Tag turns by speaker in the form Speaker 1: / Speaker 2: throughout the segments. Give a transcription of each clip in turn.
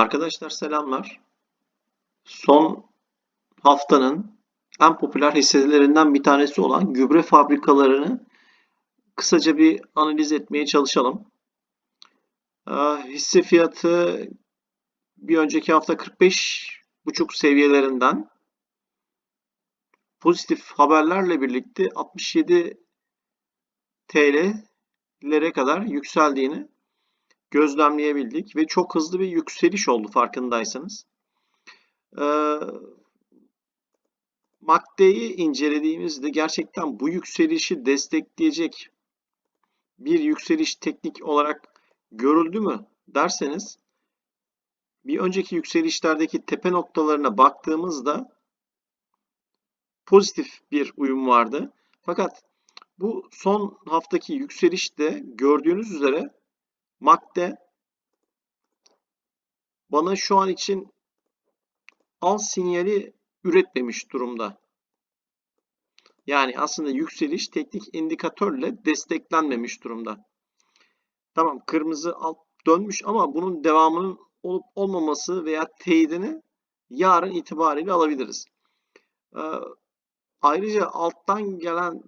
Speaker 1: Arkadaşlar selamlar. Son haftanın en popüler hisselerinden bir tanesi olan gübre fabrikalarını kısaca bir analiz etmeye çalışalım. Ee, Hisse fiyatı bir önceki hafta 45,5 seviyelerinden pozitif haberlerle birlikte 67 TL'lere kadar yükseldiğini gözlemleyebildik ve çok hızlı bir yükseliş oldu farkındaysanız. Ee, MACD'yi incelediğimizde gerçekten bu yükselişi destekleyecek bir yükseliş teknik olarak görüldü mü derseniz bir önceki yükselişlerdeki tepe noktalarına baktığımızda pozitif bir uyum vardı. Fakat bu son haftaki yükselişte gördüğünüz üzere MACD bana şu an için al sinyali üretmemiş durumda. Yani aslında yükseliş teknik indikatörle desteklenmemiş durumda. Tamam kırmızı alt dönmüş ama bunun devamının olup olmaması veya teyidini yarın itibariyle alabiliriz. Ee, ayrıca alttan gelen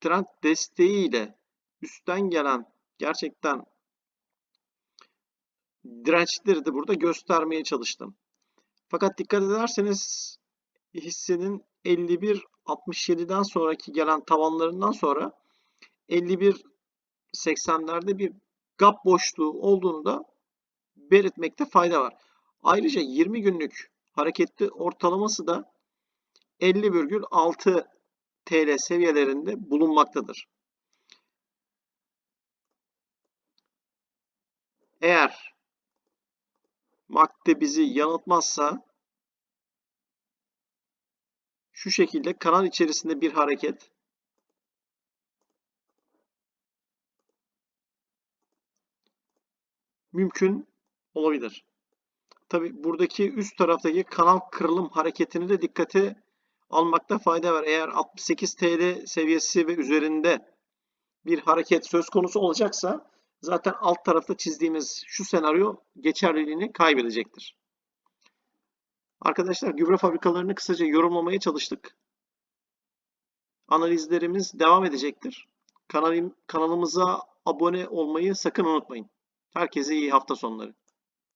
Speaker 1: trend desteğiyle üstten gelen gerçekten dirençleri de burada göstermeye çalıştım. Fakat dikkat ederseniz hissenin 51.67'den sonraki gelen tavanlarından sonra 51.80'lerde bir gap boşluğu olduğunu da belirtmekte fayda var. Ayrıca 20 günlük hareketli ortalaması da 50,6 TL seviyelerinde bulunmaktadır. Eğer MACD bizi yanıltmazsa şu şekilde kanal içerisinde bir hareket mümkün olabilir. Tabi buradaki üst taraftaki kanal kırılım hareketini de dikkate almakta fayda var. Eğer 68 TL seviyesi ve üzerinde bir hareket söz konusu olacaksa zaten alt tarafta çizdiğimiz şu senaryo geçerliliğini kaybedecektir. Arkadaşlar gübre fabrikalarını kısaca yorumlamaya çalıştık. Analizlerimiz devam edecektir. Kanalim, kanalımıza abone olmayı sakın unutmayın. Herkese iyi hafta sonları.